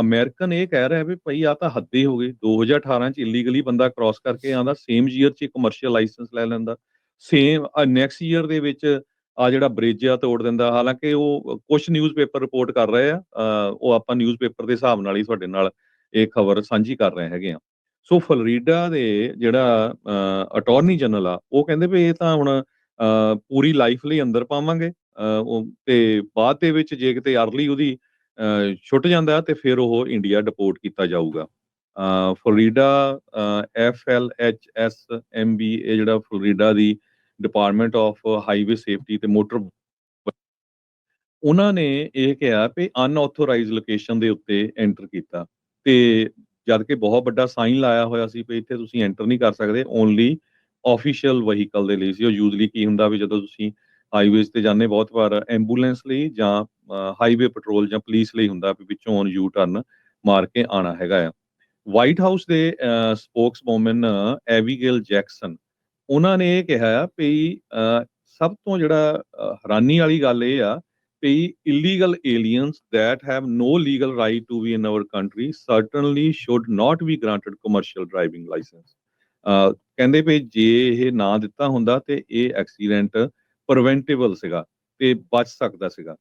[SPEAKER 1] ਅਮਰੀਕਨ ਇਹ ਕਹਿ ਰਿਹਾ ਵੀ ਭਈ ਆ ਤਾਂ ਹੱਦੇ ਹੋ ਗਈ। 2018 ਚ ਇਲੀਗਲੀ ਬੰਦਾ ਕ੍ਰਾਸ ਕਰਕੇ ਆਂਦਾ ਸੇਮ ਈਅਰ ਚ ਕਮਰਸ਼ੀਅਲ ਲਾਇਸੈਂਸ ਲੈ ਲੈਂਦਾ। ਸੇਮ ਨੈਕਸਟ ਈਅਰ ਦੇ ਵਿੱਚ ਆ ਜਿਹੜਾ ਬ੍ਰਿਜ ਆ ਤੋੜ ਦਿੰਦਾ। ਹਾਲਾਂਕਿ ਉਹ ਕੁਝ ਨਿਊਜ਼ਪੇਪਰ ਰਿਪੋਰਟ ਕਰ ਰਹੇ ਆ। ਉਹ ਆਪਾਂ ਨਿਊਜ਼ਪੇਪਰ ਦੇ ਹਿਸਾਬ ਨਾਲ ਹੀ ਤੁਹਾਡੇ ਨਾਲ ਇਹ ਖਬਰ ਸਾਂਝੀ ਕਰ ਰਹੇ ਹੈਗੇ ਆ। ਸੋ ਫਲੋਰੀਡਾ ਦੇ ਜਿਹੜਾ ਅਟਾਰਨੀ ਜਨਰਲ ਆ, ਉਹ ਕਹਿੰਦੇ ਵੀ ਇਹ ਤਾਂ ਹੁਣ ਪੂਰੀ ਲਾਈਫ ਲਈ ਅੰਦਰ ਪਾਵਾਂਗੇ। ਉਹ ਤੇ ਬਾਅਦ ਦੇ ਵਿੱਚ ਜੇ ਕਿਤੇ ਅਰਲੀ ਉਹਦੀ ਛੁੱਟ ਜਾਂਦਾ ਤੇ ਫਿਰ ਉਹ ਇੰਡੀਆ ਡਿਪੋਰਟ ਕੀਤਾ ਜਾਊਗਾ। Florida F L H S M B ਇਹ ਜਿਹੜਾ ਫਲੋਰੀਡਾ ਦੀ ਡਿਪਾਰਟਮੈਂਟ ਆਫ ਹਾਈਵੇ ਸੇਫਟੀ ਤੇ ਮੋਟਰ ਉਹਨਾਂ ਨੇ ਇਹ ਕਿਹਾ ਵੀ ਅਨਆਥੋਰਾਈਜ਼ਡ ਲੋਕੇਸ਼ਨ ਦੇ ਉੱਤੇ ਐਂਟਰ ਕੀਤਾ। ਤੇ ਜਦ ਕਿ ਬਹੁਤ ਵੱਡਾ ਸਾਈਨ ਲਾਇਆ ਹੋਇਆ ਸੀ ਵੀ ਇੱਥੇ ਤੁਸੀਂ ਐਂਟਰ ਨਹੀਂ ਕਰ ਸਕਦੇ ਓਨਲੀ ਆਫੀਸ਼ੀਅਲ ਵਹੀਕਲ ਦੇ ਲਈ ਸੀ। ਉਹ ਯੂਜ਼ਲੀ ਕੀ ਹੁੰਦਾ ਵੀ ਜਦੋਂ ਤੁਸੀਂ ਹਾਈਵੇਜ਼ ਤੇ ਜਾਂਦੇ ਬਹੁਤ ਵਾਰ ਐਂਬੂਲੈਂਸ ਲਈ ਜਾਂ ਹਾਈਵੇ ਪੈਟਰੋਲ ਜਾਂ ਪੁਲਿਸ ਲਈ ਹੁੰਦਾ ਵੀ ਵਿੱਚੋਂ ਯੂ ਟਰਨ ਮਾਰ ਕੇ ਆਣਾ ਹੈਗਾ ਆ। ਵਾਈਟ ਹਾਊਸ ਦੇ ਸਪੋਕਸਵੂਮਨ ਐਵੀਗੇਲ ਜੈਕਸਨ ਉਹਨਾਂ ਨੇ ਇਹ ਕਿਹਾ ਆ ਵੀ ਸਭ ਤੋਂ ਜਿਹੜਾ ਹੈਰਾਨੀ ਵਾਲੀ ਗੱਲ ਇਹ ਆ ਵੀ illegal aliens that have no legal right to be in our country certainly should not be granted commercial driving license ਕਹਿੰਦੇ ਵੀ ਜੇ ਇਹ ਨਾ ਦਿੱਤਾ ਹੁੰਦਾ ਤੇ ਇਹ ਐਕਸੀਡੈਂਟ ਪ੍ਰੀਵੈਂਟੇਬਲ ਸੀਗਾ ਤੇ ਬਚ ਸਕਦਾ ਸੀਗਾ।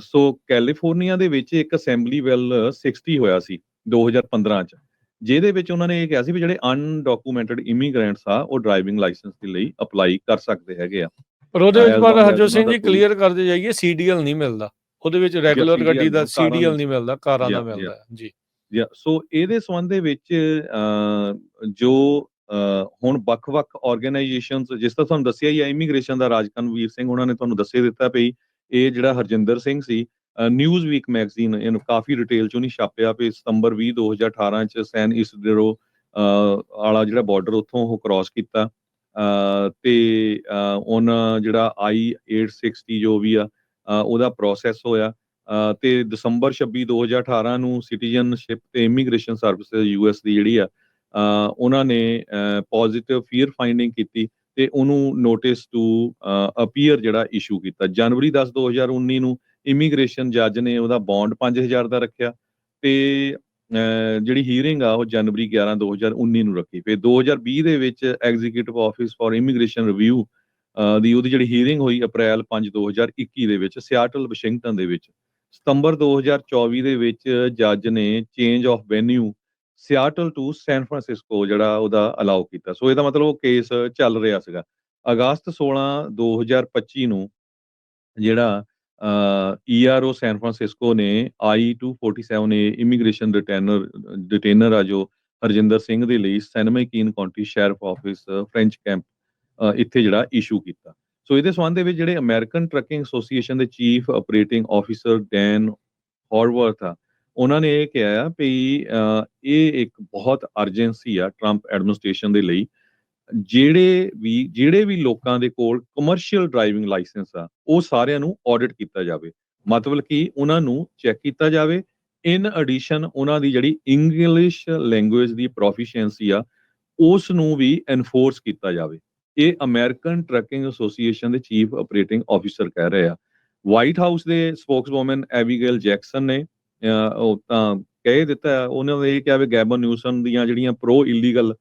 [SPEAKER 1] ਸੋ ਕੈਲੀਫੋਰਨੀਆ ਦੇ ਵਿੱਚ ਇੱਕ ਅਸੈਂਬਲੀ ਬਿੱਲ 60 ਹੋਇਆ ਸੀ 2015 ਚ ਜਿਹਦੇ ਵਿੱਚ ਉਹਨਾਂ ਨੇ ਇਹ ਕਿਹਾ ਸੀ ਵੀ ਜਿਹੜੇ ਅਨਡਾਕੂਮੈਂਟਡ ਇਮੀਗ੍ਰੈਂਟਸ ਆ ਉਹ ਡਰਾਈਵਿੰਗ ਲਾਇਸੈਂਸ ਦੇ ਲਈ ਅਪਲਾਈ ਕਰ ਸਕਦੇ ਹੈਗੇ ਆ।
[SPEAKER 2] ਪਰ ਉਹਦੇ ਵਿੱਚ ਪਰ ਹਰਜੋਤ ਸਿੰਘ ਜੀ ਕਲੀਅਰ ਕਰਦੇ ਜਾਈਏ ਸੀਡੀਐਲ ਨਹੀਂ ਮਿਲਦਾ। ਉਹਦੇ ਵਿੱਚ ਰੈਗੂਲਰ ਗੱਡੀ ਦਾ ਸੀਡੀਐਲ ਨਹੀਂ ਮਿਲਦਾ ਕਾਰਾਂ ਦਾ ਮਿਲਦਾ। ਜੀ।
[SPEAKER 1] ਸੋ ਇਹਦੇ ਸੰਬੰਧ ਦੇ ਵਿੱਚ ਜੋ ਹੁਣ ਵੱਖ-ਵੱਖ ਆਰਗੇਨਾਈਜੇਸ਼ਨਸ ਜਿਸ ਤਰ੍ਹਾਂ ਤੁਹਾਨੂੰ ਦੱਸਿਆ ਹੀ ਹੈ ਇਮੀਗ੍ਰੇਸ਼ਨ ਦਾ ਰਾਜਕਨਵੀਰ ਸਿੰਘ ਉਹਨਾਂ ਨੇ ਤੁਹਾਨੂੰ ਦੱਸੇ ਦਿੱਤਾ ਪਈ ਇਹ ਜਿਹੜਾ ਹਰਜਿੰਦਰ ਸਿੰਘ ਸੀ ਨਿਊਜ਼ ਵੀਕ ਮੈਗਜ਼ੀਨ ਇਹਨੂੰ ਕਾਫੀ ਡਿਟੇਲ ਚ ਉਹਨੇ ਛਾਪਿਆ ਪਈ ਸਤੰਬਰ 20 2018 ਚ ਸੈਨ ਇਸਡਰੋ ਵਾਲਾ ਜਿਹੜਾ ਬਾਰਡਰ ਉੱਥੋਂ ਉਹ ਕ੍ਰਾਸ ਕੀਤਾ। ਅ, ਤੇ ਉਹਨਾਂ ਜਿਹੜਾ ਆਈ 860 ਜੋ ਵੀ ਆ ਉਹਦਾ ਪ੍ਰੋਸੈਸ ਹੋਇਆ। ਅ, ਤੇ ਦਸੰਬਰ 26 2018 ਨੂੰ ਸਿਟੀਜ਼ਨਸ਼ਿਪ ਤੇ ਇਮੀਗ੍ਰੇਸ਼ਨ ਸਰਵਿਸਿਜ਼ ਯੂਐਸ ਦੀ ਜਿਹੜੀ ਆ ਉਹਨਾਂ ਨੇ ਪੋਜ਼ਿਟਿਵ ਫੀਅਰ ਫਾਈਂਡਿੰਗ ਕੀਤੀ ਤੇ ਉਹਨੂੰ ਨੋਟਿਸ ਟੂ ਅਪੀਅਰ ਜਿਹੜਾ ਇਸ਼ੂ ਕੀਤਾ। ਜਨਵਰੀ 10 2019 ਨੂੰ ਇਮੀਗ੍ਰੇਸ਼ਨ ਜੱਜ ਨੇ ਉਹਦਾ ਬੌਂਡ 5000 ਦਾ ਰੱਖਿਆ ਤੇ ਜਿਹੜੀ ਹੀਅਰਿੰਗ ਆ ਉਹ ਜਨਵਰੀ 11 2019 ਨੂੰ ਰੱਖੀ। ਫਿਰ 2020 ਦੇ ਵਿੱਚ executive office for immigration review ਦੀ ਉਹਦੀ ਜਿਹੜੀ ਹੀਅਰਿੰਗ ਹੋਈ ਅਪ੍ਰੈਲ 5 2021 ਦੇ ਵਿੱਚ ਸਿਆਟਲ ਵਾਸ਼ਿੰਗਟਨ ਦੇ ਵਿੱਚ। ਸਤੰਬਰ 2024 ਦੇ ਵਿੱਚ ਜੱਜ ਨੇ change of venue Seattle to San Francisco ਜਿਹੜਾ ਉਹਦਾ ਅਲਾਉ ਕੀਤਾ। ਸੋ ਇਹਦਾ ਮਤਲਬ ਉਹ ਕੇਸ ਚੱਲ ਰਿਹਾ ਸੀਗਾ। ਅਗਸਤ 16 2025 ਨੂੰ ਜਿਹੜਾ ਈਆਰਓ ਸੈਨ ਫਰਾਂਸਿਸਕੋ ਨੇ I247 ਏ ਇਮੀਗ੍ਰੇਸ਼ਨ ਰਿਟੇਨਰ ਡਿਟੇਨਰ ਆ ਜੋ ਹਰਜਿੰਦਰ ਸਿੰਘ ਦੇ ਲਈ San Joaquin county sheriff office French Camp ਇੱਥੇ ਜਿਹੜਾ ਇਸ਼ੂ ਕੀਤਾ। ਸੋ ਇਹਦੇ ਸੰਬੰਧ ਦੇ ਵਿੱਚ ਜਿਹੜੇ ਅਮਰੀਕਨ ਟਰੱਕਿੰਗ ਐਸੋਸੀਏਸ਼ਨ ਦੇ chief operating officer Dan Horvath ਆ ਉਹਨਾਂ ਨੇ ਇਹ ਕਿਹਾ ਆ ਵੀ ਇਹ ਇੱਕ ਬਹੁਤ ਅਰਜੈਂਸੀ ਆ ਟਰੰਪ ਐਡਮਿਨਿਸਟ੍ਰੇਸ਼ਨ ਦੇ ਲਈ। ਜਿਹੜੇ ਵੀ ਜਿਹੜੇ ਵੀ ਲੋਕਾਂ ਦੇ ਕੋਲ ਕਮਰਸ਼ੀਅਲ ਡਰਾਈਵਿੰਗ ਲਾਇਸੈਂਸ ਆ, ਉਹ ਸਾਰਿਆਂ ਨੂੰ ਆਡਿਟ ਕੀਤਾ ਜਾਵੇ। ਮਤਲਬ ਕਿ ਉਹਨਾਂ ਨੂੰ ਚੈੱਕ ਕੀਤਾ ਜਾਵੇ। ਇਨ ਐਡੀਸ਼ਨ ਉਹਨਾਂ ਦੀ ਜਿਹੜੀ ਇੰਗਲਿਸ਼ ਲੈਂਗੁਏਜ ਦੀ ਪ੍ਰੋਫੀਸ਼ੀਐਂਸੀ ਆ, ਉਸ ਨੂੰ ਵੀ ਐਨਫੋਰਸ ਕੀਤਾ ਜਾਵੇ। ਇਹ ਅਮਰੀਕਨ ਟਰੱਕਿੰਗ ਐਸੋਸੀਏਸ਼ਨ ਦੇ ਚੀਫ ਆਪਰੇਟਿੰਗ ਆਫੀਸਰ ਕਹਿ ਰਹੇ ਆ। ਵਾਈਟ ਹਾਊਸ ਦੇ ਸਪੋਕਸਵੂਮਨ ਐਬੀਗੇਲ ਜੈਕਸਨ ਨੇ ਉਹ ਤਾਂ ਕਹਿ ਦਿੱਤਾ ਉਹਨਾਂ ਨੇ ਇਹ ਕਿਹਾ ਵੀ ਗੈਬਨ ਨਿਊਸਨ ਦੀਆਂ ਜਿਹੜੀਆਂ ਪ੍ਰੋ ਇਲੀਗਲ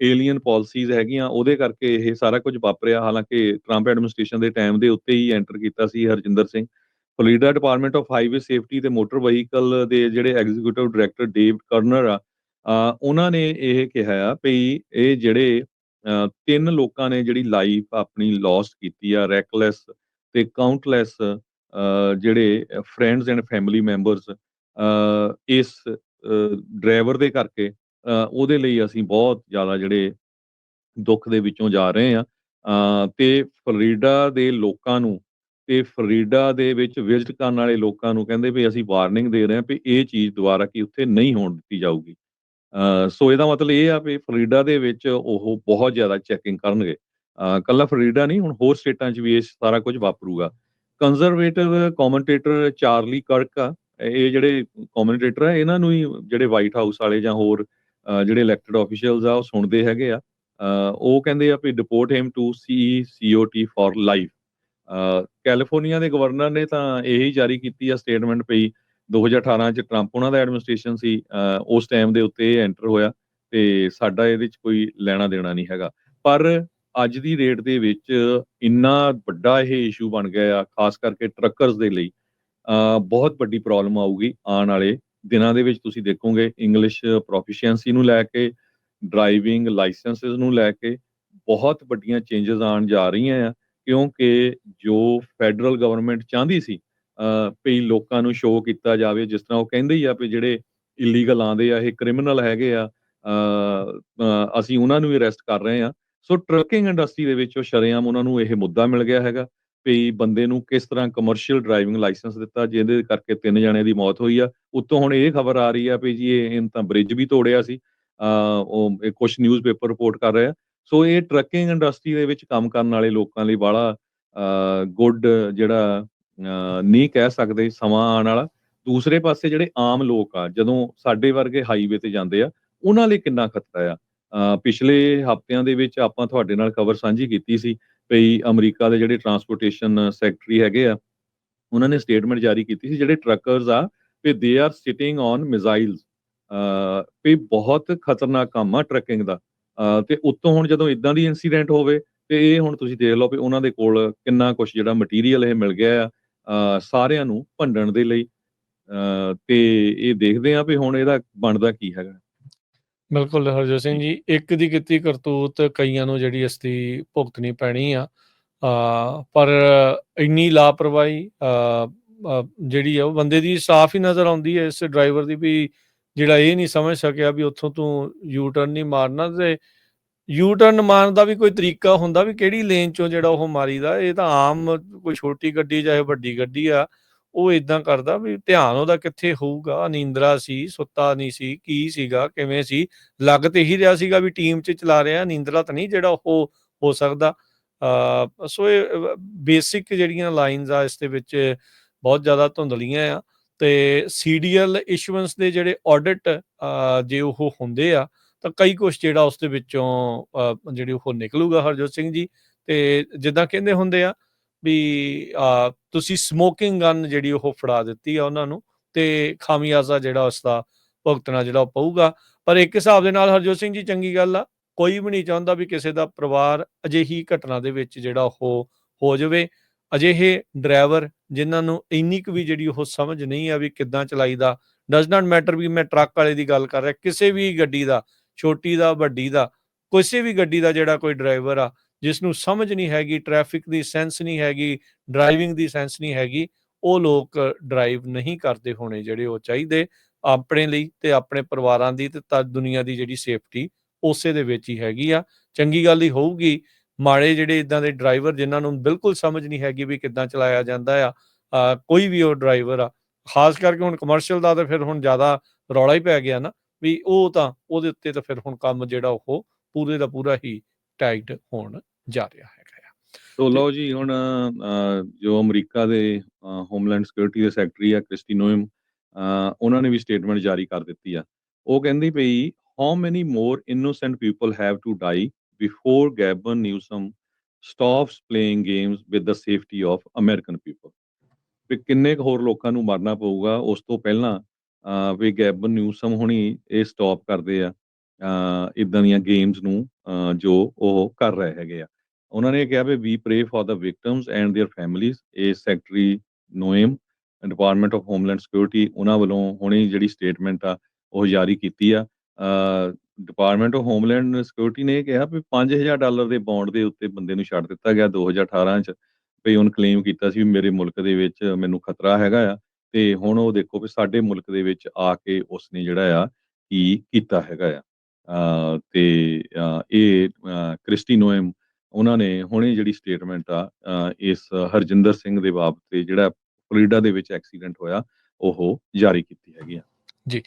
[SPEAKER 1] ਏਲੀਅਨ ਪਾਲਿਸੀਜ਼ ਹੈਗੀਆਂ, ਉਹਦੇ ਕਰਕੇ ਇਹ ਸਾਰਾ ਕੁਝ ਵਾਪਰਿਆ। ਹਾਲਾਂਕਿ ਟਰੰਪ ਐਡਮਿਨਿਸਟ੍ਰੇਸ਼ਨ ਦੇ ਟਾਈਮ ਦੇ ਉੱਤੇ ਹੀ ਐਂਟਰ ਕੀਤਾ ਸੀ Harjinder Singh. Florida department of highway safety ਤੇ ਮੋਟਰ ਵਹੀਕਲ ਦੇ ਜਿਹੜੇ ਐਗਜ਼ੀਕਿਊਟਿਵ ਡਾਇਰੈਕਟਰ ਡੇਵ ਕਰਨਰ ਆ ਉਹਨਾਂ ਨੇ ਇਹ ਕਿਹਾ ਆ ਵੀ ਇਹ ਜਿਹੜੇ ਤਿੰਨ ਲੋਕਾਂ ਨੇ ਜਿਹੜੀ ਲਾਈਫ ਆਪਣੀ ਲੌਸਟ ਕੀਤੀ ਆ ਰੈਕਲੈਸ ਤੇ ਕਾਊਂਟਲੈਸ ਜਿਹੜੇ ਫਰੈਂਡਸ ਐਂਡ ਫੈਮਿਲੀ ਮੈਂਬਰਸ ਇਸ ਡਰਾਈਵਰ ਦੇ ਕਰਕੇ ਉਹਦੇ ਲਈ ਅਸੀਂ ਬਹੁਤ ਜ਼ਿਆਦਾ ਜਿਹੜੇ ਦੁੱਖ ਦੇ ਵਿੱਚੋਂ ਜਾ ਰਹੇ ਆ ਤੇ ਫਲੋਰੀਡਾ ਦੇ ਲੋਕਾਂ ਨੂੰ ਤੇ ਫਲੋਰੀਡਾ ਦੇ ਵਿੱਚ ਵਿਜ਼ਿਟ ਕਰਨ ਵਾਲੇ ਲੋਕਾਂ ਨੂੰ ਕਹਿੰਦੇ ਵੀ ਅਸੀਂ ਵਾਰਨਿੰਗ ਦੇ ਰਹੇ ਹਾਂ ਵੀ ਇਹ ਚੀਜ਼ ਦੁਬਾਰਾ ਕੀ ਉੱਥੇ ਨਹੀਂ ਹੋਣ ਦਿੱਤੀ ਜਾਊਗੀ। ਸੋ ਇਹਦਾ ਮਤਲਬ ਇਹ ਆ ਵੀ ਫਲੋਰੀਡਾ ਦੇ ਵਿੱਚ ਉਹ ਬਹੁਤ ਜ਼ਿਆਦਾ ਚੈਕਿੰਗ ਕਰਨਗੇ। ਅ, ਕੱਲਾ ਫਲੋਰੀਡਾ ਨਹੀਂ ਹੁਣ ਹੋਰ ਸਟੇਟਾਂ 'ਚ ਵੀ ਇਹ ਸਾਰਾ ਕੁਝ ਵਾਪਰੂਗਾ। ਕੰਜ਼ਰਵੇਟਿਵ ਕਮੈਂਟੇਟਰ ਚਾਰਲੀ ਕਰਕ ਆ ਇਹ ਜਿਹੜੇ ਕਮੈਂਟੇਟਰ ਆ, ਇਹਨਾਂ ਨੂੰ ਹੀ ਜਿਹੜੇ ਵਾਈਟ ਹਾਊਸ ਵਾਲੇ ਜਾਂ ਹੋਰ ਜਿਹੜੇ ਇਲੈਕਟਡ ਆਫੀਸ਼ੀਅਲਸ ਆ, ਉਹ ਸੁਣਦੇ ਹੈਗੇ ਆ। ਉਹ ਕਹਿੰਦੇ ਆ ਵੀ deport him to CECOT for life California ਦੇ ਗਵਰਨਰ ਨੇ ਤਾਂ ਇਹੀ ਜਾਰੀ ਕੀਤੀ ਆ ਸਟੇਟਮੈਂਟ ਪਈ 2018 ਚ ਟਰੰਪ ਉਹਨਾਂ ਦਾ ਐਡਮਿਨਿਸਟ੍ਰੇਸ਼ਨ ਸੀ ਉਸ ਟਾਈਮ ਦੇ ਉੱਤੇ ਇਹ ਐਂਟਰ ਹੋਇਆ ਤੇ ਸਾਡਾ ਇਹਦੇ ਚ ਕੋਈ ਲੈਣਾ ਦੇਣਾ ਨਹੀਂ ਹੈਗਾ। ਪਰ ਅੱਜ ਦੀ ਰੇਟ ਦੇ ਵਿੱਚ ਇੰਨਾ ਵੱਡਾ ਇਹ ਇਸ਼ੂ ਬਣ ਗਿਆ ਆ, ਖਾਸ ਕਰਕੇ ਟਰੱਕਰਸ ਦੇ ਲਈ। ਬਹੁਤ ਵੱਡੀ ਪ੍ਰੋਬਲਮ ਆਊਗੀ ਆਉਣ ਵਾਲੇ ਦਿਨਾਂ ਦੇ ਵਿੱਚ। ਤੁਸੀਂ ਦੇਖੋਗੇ ਇੰਗਲਿਸ਼ ਪ੍ਰੋਫੀਸ਼ੀਐਂਸੀ ਨੂੰ ਲੈ ਕੇ ਡਰਾਈਵਿੰਗ ਲਾਇਸੈਂਸਸ ਨੂੰ ਲੈ ਕੇ ਬਹੁਤ ਵੱਡੀਆਂ ਚੇਂਜਸ ਆਉਣ ਜਾ ਰਹੀਆਂ ਆ। ਕਿਉਂਕਿ ਜੋ ਫੈਡਰਲ ਗਵਰਨਮੈਂਟ ਚਾਹੁੰਦੀ ਸੀ ਅ, ਵੀ ਲੋਕਾਂ ਨੂੰ ਸ਼ੋਅ ਕੀਤਾ ਜਾਵੇ ਜਿਸ ਤਰ੍ਹਾਂ ਉਹ ਕਹਿੰਦੇ ਹੀ ਆ ਵੀ ਜਿਹੜੇ ਇਲੀਗਲ ਆਂਦੇ ਆ ਇਹ ਕ੍ਰਿਮੀਨਲ ਹੈਗੇ ਆ ਅਸੀਂ ਉਹਨਾਂ ਨੂੰ ਵੀ ਅਰੈਸਟ ਕਰ ਰਹੇ ਆ। ਸੋ ਟਰੱਕਿੰਗ ਇੰਡਸਟਰੀ ਦੇ ਵਿੱਚ ਉਹ ਸ਼ਰੇਆਮ ਉਹਨਾਂ ਨੂੰ ਇਹ ਮੁੱਦਾ ਮਿਲ ਗਿਆ ਹੈਗਾ। ਵੀ ਬੰਦੇ ਨੂੰ ਕਿਸ ਤਰ੍ਹਾਂ ਕਮਰਸ਼ੀਅਲ ਡਰਾਈਵਿੰਗ ਲਾਇਸੈਂਸ ਦਿੱਤਾ ਜਿਹਦੇ ਕਰਕੇ ਤਿੰਨ ਜਣਿਆਂ ਦੀ ਮੌਤ ਹੋਈ ਆ। ਉੱਤੋਂ ਹੁਣ ਇਹ ਖਬਰ ਆ ਰਹੀ ਆ ਵੀ ਜੀ ਇਹ ਤਾਂ ਬ੍ਰਿਜ ਵੀ ਤੋੜਿਆ ਸੀ। ਅ, ਉਹ ਕੁਝ ਨਿਊਜ਼ਪੇਪਰ ਰਿਪੋਰਟ ਕਰ ਰਿਹਾ ਸੋ ਇਹ ਟਰੱਕਿੰਗ ਇੰਡਸਟਰੀ ਦੇ ਵਿੱਚ ਕੰਮ ਕਰਨ ਵਾਲੇ ਲੋਕਾਂ ਲਈ ਬੜਾ ਗੁੱਡ ਜਿਹੜਾ ਅ, ਨਹੀਂ ਕਹਿ ਸਕਦੇ ਸਮਾਂ ਆਉਣ ਵਾਲਾ। ਦੂਸਰੇ ਪਾਸੇ ਜਿਹੜੇ ਆਮ ਲੋਕ ਆ ਜਦੋਂ ਸਾਡੇ ਵਰਗੇ ਹਾਈਵੇ ਤੇ ਜਾਂਦੇ ਆ ਉਹਨਾਂ ਲਈ ਕਿੰਨਾ ਖਤਰਾ ਆ। ਅ, ਪਿਛਲੇ ਹਫ਼ਤਿਆਂ ਦੇ ਵਿੱਚ ਆਪਾਂ ਤੁਹਾਡੇ ਨਾਲ ਖਬਰ ਸਾਂਝੀ ਕੀਤੀ ਸੀ ਵੀ ਅਮਰੀਕਾ ਦੇ ਜਿਹੜੇ ਟਰਾਂਸਪੋਰਟੇਸ਼ਨ ਸੈਕਟਰੀ ਹੈਗੇ ਆ ਉਹਨਾਂ ਨੇ ਸਟੇਟਮੈਂਟ ਜਾਰੀ ਕੀਤੀ ਸੀ ਜਿਹੜੇ ਟਰੱਕਰਸ ਆ ਵੀ they are sitting on missiles ਵੀ ਬਹੁਤ ਖਤਰਨਾਕ ਕੰਮ ਆ ਟਰੱਕਿੰਗ ਦਾ। ਅ, ਤੇ ਉੱਤੋਂ ਹੁਣ ਜਦੋਂ ਇਦਾਂ ਦੀ ਇਨਸੀਡੈਂਟ ਹੋਵੇ ਤੇ ਇਹ ਹੁਣ ਤੁਸੀਂ ਦੇਖ ਲਓ ਵੀ ਉਹਨਾਂ ਦੇ ਕੋਲ ਕਿੰਨਾ ਕੁਝ ਜਿਹੜਾ ਮਟੀਰੀਅਲ ਇਹ ਮਿਲ ਗਿਆ ਆ ਸਾਰਿਆਂ ਨੂੰ ਭੰਡਣ ਦੇ ਲਈ। ਅ, ਤੇ ਇਹ ਦੇਖਦੇ ਆ ਵੀ ਹੁਣ ਇਹਦਾ ਬਣਦਾ ਕੀ ਹੈਗਾ।
[SPEAKER 2] ਬਿਲਕੁਲ ਹਰਜੋਤ ਸਿੰਘ ਜੀ, ਇੱਕ ਦੀ ਕੀਤੀ ਕਰਤੂਤ, ਕਈਆਂ ਨੂੰ ਜਿਹੜੀ ਇਸ ਦੀ ਭੁਗਤਣੀ ਪੈਣੀ ਆ। ਪਰ ਇੰਨੀ ਲਾਪਰਵਾਹੀ ਜਿਹੜੀ ਆ ਉਹ ਬੰਦੇ ਦੀ ਸਾਫ਼ ਹੀ ਨਜ਼ਰ ਆਉਂਦੀ ਹੈ, ਇਸ ਡਰਾਈਵਰ ਦੀ ਵੀ ਜਿਹੜਾ ਇਹ ਨਹੀਂ ਸਮਝ ਸਕਿਆ ਵੀ ਉੱਥੋਂ ਤੂੰ ਯੂ ਟਰਨ ਨਹੀਂ ਮਾਰਨਾ ਤੇ ਯੂ ਟਰਨ ਮਾਰਨ ਦਾ ਵੀ ਕੋਈ ਤਰੀਕਾ ਹੁੰਦਾ ਵੀ ਕਿਹੜੀ ਲੇਨ ਚੋਂ ਜਿਹੜਾ ਉਹ ਮਾਰੀਦਾ, ਇਹ ਤਾਂ ਆਮ ਕੋਈ ਛੋਟੀ ਗੱਡੀ ਚਾਹੇ ਵੱਡੀ ਗੱਡੀ ਆ। ਉਹ ਇਦਾਂ ਕਰਦਾ ਵੀ ਧਿਆਨ ਉਹਦਾ ਕਿੱਥੇ ਹੋਊਗਾ, ਨੀਂਦਰਾ ਸੀ, ਸੁੱਤਾ ਨਹੀਂ ਸੀ, ਕੀ ਸੀਗਾ, ਕਿਵੇਂ ਸੀ, ਲੱਗ ਤੇ ਹੀ ਰਿਹਾ ਸੀਗਾ ਵੀ ਟੀਮ 'ਚ ਚਲਾ ਰਿਹਾ, ਨੀਂਦਰਾ ਤਾਂ ਨਹੀਂ ਜਿਹੜਾ ਉਹ ਹੋ ਸਕਦਾ। ਸੋ ਇਹ ਬੇਸਿਕ ਜਿਹੜੀਆਂ ਲਾਈਨਸ ਆ, ਇਸ ਦੇ ਵਿੱਚ ਬਹੁਤ ਜ਼ਿਆਦਾ ਧੁੰਦਲੀਆਂ ਆ ਤੇ ਸੀਡੀਐਲ ਇਸ਼ੂਐਂਸ ਦੇ ਜਿਹੜੇ ਆਡਿਟ ਜੇ ਉਹ ਹੁੰਦੇ ਆ, ਤਾਂ ਕਈ ਕੁਝ ਜਿਹੜਾ ਉਸ ਦੇ ਵਿੱਚੋਂ ਜਿਹੜੀ ਉਹ ਨਿਕਲੂਗਾ ਹਰਜੋਤ ਸਿੰਘ ਜੀ ਤੇ ਜਿੱਦਾਂ ਕਹਿੰਦੇ ਹੁੰਦੇ ਆ ਵੀ ਅ, ਤੁਸੀਂ ਸਮੋਕਿੰਗ ਗਨ ਜਿਹੜੀ ਉਹ ਫੜਾ ਦਿੱਤੀ ਆ ਉਹਨਾਂ ਨੂੰ ਤੇ ਖਾਮੀਆਜ਼ਾ ਜਿਹੜਾ ਉਸ ਦਾ ਭੁਗਤਣਾ ਜਿਹੜਾ ਉਹ ਪਊਗਾ। ਪਰ ਇੱਕ ਹਿਸਾਬ ਦੇ ਨਾਲ ਹਰਜੋਤ ਸਿੰਘ ਜੀ ਚੰਗੀ ਗੱਲ ਆ ਕੋਈ ਵੀ ਨਹੀਂ ਚਾਹੁੰਦਾ ਵੀ ਕਿਸੇ ਦਾ ਪਰਿਵਾਰ ਅਜਿਹੀ ਘਟਨਾ ਦੇ ਵਿੱਚ ਜਿਹੜਾ ਉਹ ਹੋ ਜਾਵੇ। ਅਜਿਹੇ ਡਰਾਈਵਰ ਜਿਨ੍ਹਾਂ ਨੂੰ ਇੰਨੀ ਕੁ ਵੀ ਜਿਹੜੀ ਉਹ ਸਮਝ ਨਹੀਂ ਆ ਵੀ ਕਿੱਦਾਂ ਚਲਾਈਦਾ ਡਸ ਨਾਟ ਮੈਟਰ ਵੀ ਮੈਂ ਟਰੱਕ ਵਾਲੇ ਦੀ ਗੱਲ ਕਰ ਰਿਹਾ ਕਿਸੇ ਵੀ ਗੱਡੀ ਦਾ ਛੋਟੀ ਦਾ ਵੱਡੀ ਦਾ ਕਿਸੇ ਵੀ ਗੱਡੀ ਦਾ ਜਿਹੜਾ ਕੋਈ ਡਰਾਈਵਰ ਆ ਜਿਸ ਨੂੰ ਸਮਝ ਨਹੀਂ ਹੈਗੀ ਟ੍ਰੈਫਿਕ ਦੀ ਸੈਂਸ ਨਹੀਂ ਹੈਗੀ ਡਰਾਈਵਿੰਗ ਦੀ ਸੈਂਸ ਨਹੀਂ ਹੈਗੀ, ਉਹ ਲੋਕ ਡਰਾਈਵ ਨਹੀਂ ਕਰਦੇ ਹੋਣੇ ਜਿਹੜੇ ਉਹ ਚਾਹੀਦੇ ਆਪਣੇ ਲਈ ਤੇ ਆਪਣੇ ਪਰਿਵਾਰਾਂ ਦੀ ਤੇ ਤਾਂ ਦੁਨੀਆ ਦੀ ਜਿਹੜੀ ਸੇਫਟੀ ਉਸੇ ਦੇ ਵਿੱਚ ਹੀ ਹੈਗੀ ਆ। ਚੰਗੀ ਗੱਲ ਹੀ ਹੋਊਗੀ, ਮਾੜੇ ਜਿਹੜੇ ਇਦਾਂ ਦੇ ਡਰਾਈਵਰ ਜਿਨ੍ਹਾਂ ਨੂੰ ਬਿਲਕੁਲ ਸਮਝ ਨਹੀਂ ਹੈਗੀ ਵੀ ਕਿੱਦਾਂ ਚਲਾਇਆ ਜਾਂਦਾ ਆ ਕੋਈ ਵੀ ਉਹ ਡਰਾਈਵਰ ਆ, ਖਾਸ ਕਰਕੇ ਹੁਣ ਕਮਰਸ਼ੀਅਲ ਦਾ ਤਾਂ ਫਿਰ ਹੁਣ ਜ਼ਿਆਦਾ ਰੌਲਾ ਹੀ ਪੈ ਗਿਆ ਨਾ, ਵੀ ਉਹ ਤਾਂ ਉਹਦੇ ਉੱਤੇ ਤਾਂ ਫਿਰ ਹੁਣ ਕੰਮ ਜਿਹੜਾ ਉਹ ਪੂਰੇ ਦਾ ਪੂਰਾ ਹੀ ਟਾਈਟ ਹੋਣ ਜਾ ਰਿਹਾ ਹੈਗਾ ਆ।
[SPEAKER 1] ਸੋ ਲਓ ਜੀ ਹੁਣ ਜੋ ਅਮਰੀਕਾ ਦੇ ਹੋਮਲੈਂਡ ਸਿਕਿਉਰਿਟੀ ਦੇ ਸੈਕਟਰੀ ਆ ਕ੍ਰਿਸਟੀ ਨੋਇਮ ਉਹਨਾਂ ਨੇ ਵੀ ਸਟੇਟਮੈਂਟ ਜਾਰੀ ਕਰ ਦਿੱਤੀ ਆ। ਉਹ ਕਹਿੰਦੀ ਪਈ how many more innocent people have to die before Gavin Newsom stops playing games with the safety of American people ਵੀ ਕਿੰਨੇ ਕੁ ਹੋਰ ਲੋਕਾਂ ਨੂੰ ਮਰਨਾ ਪਊਗਾ ਉਸ ਤੋਂ ਪਹਿਲਾਂ ਵੀ ਗੈਬਨ ਨਿਊਸਮ ਹੁਣੀ ਇਹ ਸਟਾਪ ਕਰਦੇ ਆ। ਇਦਾਂ ਦੀਆਂ ਗੇਮਸ ਨੂੰ ਜੋ ਉਹ ਕਰ ਰਹੇ ਹੈਗੇ ਆ। ਉਹਨਾਂ ਨੇ ਕਿਹਾ ਵੀ we pray for the victims and their families ਇਹ secretary Noem department of homeland security ਉਹਨਾਂ ਵੱਲੋਂ ਹੁਣੇ ਜਿਹੜੀ ਸਟੇਟਮੈਂਟ ਆ, ਉਹ ਜਾਰੀ ਕੀਤੀ ਆ। ਡਿਪਾਰਟਮੈਂਟ ਆਫ ਹੋਮਲੈਂਡ ਸਿਕਿਉਰਿਟੀ ਨੇ ਕਿਹਾ ਵੀ 5000 ਡਾਲਰ ਦੇ ਬੌਂਡ ਦੇ ਉੱਤੇ ਬੰਦੇ ਨੂੰ ਛੱਡ ਦਿੱਤਾ ਗਿਆ 2018 ਚ, ਵੀ ਉਹਨ ਕਲੇਮ ਕੀਤਾ ਸੀ ਵੀ ਮੇਰੇ ਮੁਲਕ ਦੇ ਵਿੱਚ ਮੈਨੂੰ ਖਤਰਾ ਹੈਗਾ ਆ, ਤੇ ਹੁਣ ਉਹ ਦੇਖੋ ਵੀ ਸਾਡੇ ਮੁਲਕ ਦੇ ਵਿੱਚ ਆ ਕੇ ਉਸਨੇ ਜਿਹੜਾ ਆ, ਕੀ ਕੀਤਾ ਹੈਗਾ ਆ। ਤੇ ਇਹ ਅ, ਕ੍ਰਿਸਟੀ ਨੋਇਮ ਉਹਨਾਂ ਨੇ ਹੁਣੇ ਜਿਹੜੀ ਸਟੇਟਮੈਂਟ ਆ ਇਸ ਹਰਜਿੰਦਰ ਸਿੰਘ ਦੇ ਬਾਬਤ ਤੇ ਜਿਹੜਾ ਫਲੋਰੀਡਾ ਦੇ ਵਿੱਚ ਐਕਸੀਡੈਂਟ ਹੋਇਆ ਉਹ ਜਾਰੀ ਕੀਤੀ ਹੈਗੀ ਆ। ਜੀ।